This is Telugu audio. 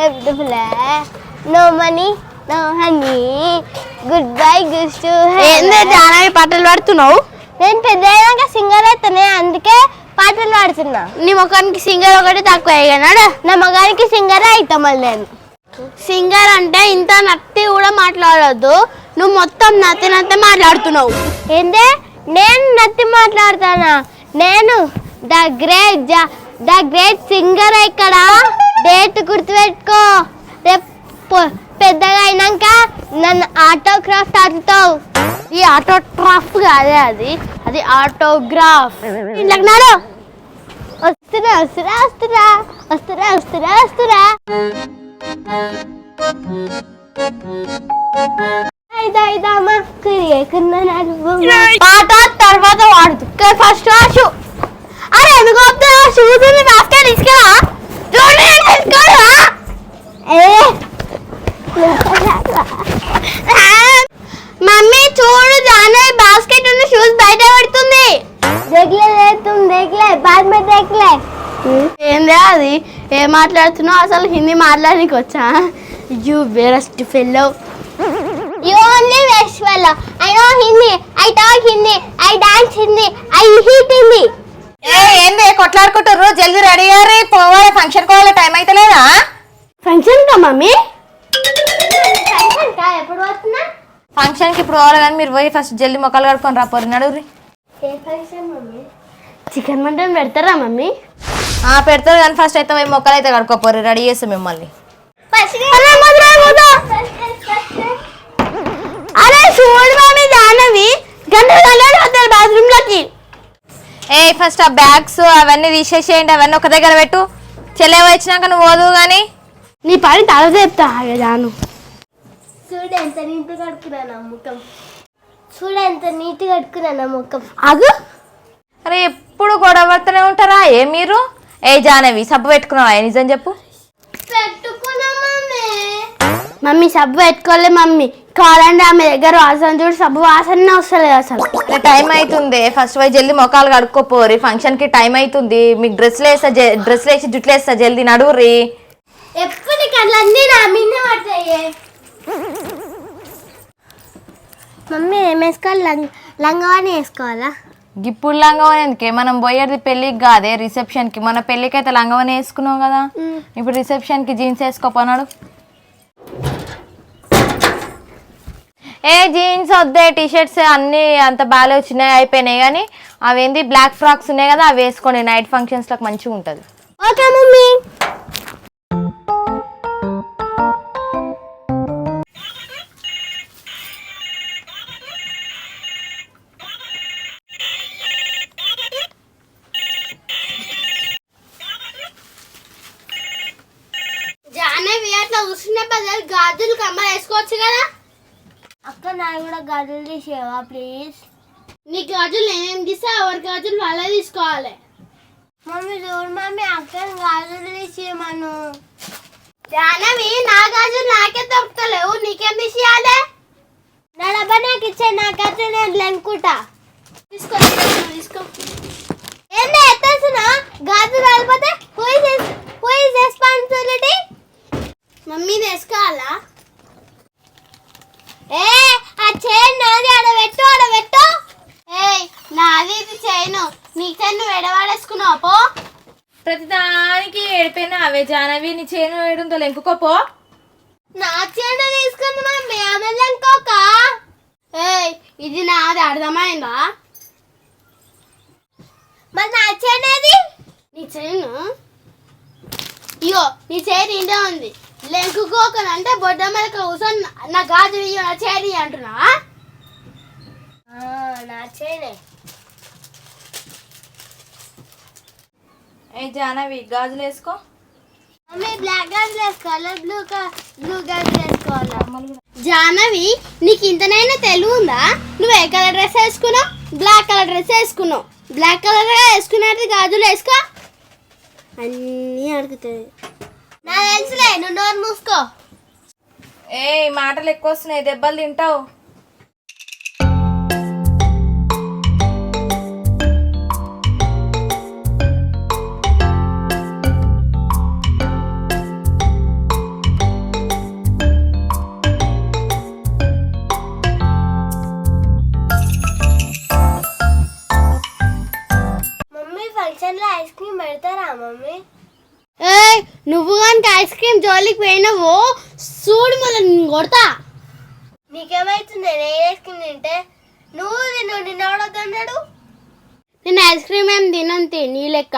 Beautiful no money no honey good bye good to ఏందే జానవి పాటలు పాడుతున్నావు? నేను పెద్ద అయినాక సింగర్ అవుతానే అందుకే పాటలు పాడుతున్నా. నీ ముఖానికి సింగర్ ఒకటి తక్కువ అయ్యాడు నా మగానికి సింగర్ అవుతా మళ్ళీ నేను. సింగర్ అంటే ఇంత నత్తి కూడా మాట్లాడొద్దు. నువ్వు మొత్తం నత్తి నత్తి మాట్లాడుతున్నావు. ఏందే? నేను నత్తి మాట్లాడతానా? నేను the great the great singer ఇక్కడ డేట్ గుర్తుపెట్టుకో. రేపు పెద్దగా అయినాక నన్ను ఆటోగ్రాఫ్ అడుగుతావు ఈ ఆటోగ్రాఫ్ కాదే అది. అది ఆటోగ్రాఫ్. లగ్నాలు. వస్తున్నా వస్తున్నా వస్తున్నా. వస్తున్నా వస్తున్నా వస్తున్నా. ఐదా ఐదామా కురియకున్నా నాకు? పాట తర్వాత వాడుతు. ఫస్ట్ షూ అది ఏం మాట్లాడుతున్నావు? అసలు హిందీ మాట్లాడడానికి వచ్చా? You worst fellow You only West fellow. I know Hindi. I talk Hindi. I dance Hindi. I eat Hindi. ఏ ఏంది? కొట్లాడుకుంటారు జల్దీ రెడీ అయ్యారు. పోవాలి. ఫంక్షన్ కోవాలి టైం అయితే లేదా? ఫంక్షన్ కా మమ్మీ? ఎప్పుడు వస్తున్నా ఫంక్షన్కి ఇప్పుడు పోవాలి కానీ మీరు పోయి ఫస్ట్ జల్దీ మొక్కలు కడుకొని రా. పోరు నడురి ఏ ఫంక్షన్ మమ్మీ? చికెన్ మటన్ పెడతారా మమ్మీ? ఆ పెడతారు కానీ ఫస్ట్ అయితే పోయి మొక్కలు అయితే కడుక్కోపోరు. రెడీ చేస్తాం మిమ్మల్ని. అరే చూడు మమ్మీ జానవి గంట గంటలు వస్తారు బాత్రూమ్లోకి. ఏ ఫస్ట్ ఆ బ్యాగ్స్ అవన్నీ తీసేసేయండి. అవన్నీ ఒక దగ్గర పెట్టు. చెల్లె వచ్చినాక నువ్వు పోదు కానీ. నీ పని తల చెప్తా ఆగే జాను. చూడు ఎంత నీట్ కడుక్కున్నా నా ముఖం. చూడు ఎంత నీట్ కడుక్కున్నా నా ముఖం. ఆగు. అరే ఎప్పుడు గొడవ పడుతూనే ఉంటారా? ఏ మీరు? ఏ జానవి సబ్బు పెట్టుకున్నావా? నిజం చెప్పు. మమ్మీ. మమ్మీ సబ్బు పెట్టుకోలే మమ్మీ. కావాలంటే ఆమె దగ్గర వాసన చూడు సబ్బు వాసన వస్తలేదు అసలు. టైం అవుతుంది ఫస్ట్ పోయి జల్దీ మొక్కలు కడుక్కోపోరి. ఫంక్షన్కి టైం అవుతుంది మీకు డ్రెస్లు వేస్తా డ్రెస్లు వేసి జుట్లు వేస్తా జల్దీ నడువురి ఎప్పుడు కళ్ళన్నీ నా మీద పడతాయి. మమ్మీ ఏం వేసుకోవాలి? లంగ లంగవాణి వేసుకోవాలా? గిప్పుడు లంగవని ఎందుకే మనం పోయేది పెళ్ళికి కాదే రిసెప్షన్కి మన పెళ్ళికి అయితే లంగవని వేసుకున్నాం కదా. ఇప్పుడు రిసెప్షన్కి జీన్స్ వేసుకోపోనాడు ఏ జీన్స్ వద్దే టీ షర్ట్స్ అన్నీ అంత బాగా వచ్చినాయి అయిపోయినాయి కానీ అవేంది? బ్లాక్ ఫ్రాక్స్ ఉన్నాయి కదా అవి వేసుకోండి. నైట్ ఫంక్షన్స్లకు మంచిగా ఉంటుంది ఓకే మమ్మీ. బదులు గాజులు కమ్మ వేసుకోవచ్చు కదా? అక్క నాకు కూడా గదులు తీసేవా ప్లీజ్? నీ గాజులు నేనేం తీసా ఎవరి గాజులు వాళ్ళే తీసుకోవాలి. మమ్మీ చూడు మమ్మీ అక్క గదులు తీసేయమను జానవి నా గాజులు నాకే దొరుకుతలేవు. నీకేం తీసేయాలి? నా డబ్బా నాకు ఇచ్చే నాకైతే నేను లెనుకుంటా. తీసుకో తీసుకో, ఏంటి ఎత్తేసిన గాజు రాలిపోతే హూ మమ్మీ తీసుకోవాలా ఏ ఆ చైన్ నాది ఆడ పెట్టు ఆడ పెట్టు. ఏయ్ నాది ఇది చేయను నీకు నువ్వు ఎడవాడేసుకున్నావు పో. ప్రతిదానికి ఏడిపోయినా అవే జానవి నీ చేను వేయడంతో లెంకుకోపో నా చైన్ తీసుకుంది మమ్మీ ఆమె లెంకోక ఏయ్ ఇది నాది అర్థమైందా? మరి నా చైన్ ఏది? నీ చేయను ఇగో నీ చేతి ఇంటే ఉంది. లెంకుకోకనంటే బొడ్డ మీద కూర్చొని నా గాజు నా చేతి అంటున్నావా? నా చైనే ఏ జానవి గాజులు వేసుకో. మమ్మీ బ్లాక్ గాజులు వేసుకోవాలా బ్లూ బ్లూ గాజులు వేసుకోవాలా జానవి నీకు ఇంతనైనా తెలివి ఉందా? నువ్వు ఏ కలర్ డ్రెస్ వేసుకున్నావు? బ్లాక్ కలర్ డ్రెస్ వేసుకున్నావు. బ్లాక్ కలర్ వేసుకున్నట్టు గాజులు వేసుకో. అన్నీ అడుగుతుంది నా తెలుసులే నువ్వు నోరు మూసుకో. ఏ మాటలు ఎక్కువ వస్తున్నాయి. దెబ్బలు తింటావు. నువ్వు కనుక ఐస్ క్రీమ్ జోలికి పోయినావో చూడు మళ్ళీ నేను కొడతా. నీకేమైతుంది? నేను ఐస్ క్రీమ్ తింటే? నువ్వు తిను నిన్న ఎవడొద్దన్నాడు నేను ఐస్ క్రీమ్ ఏం తినంతే నీ లెక్క.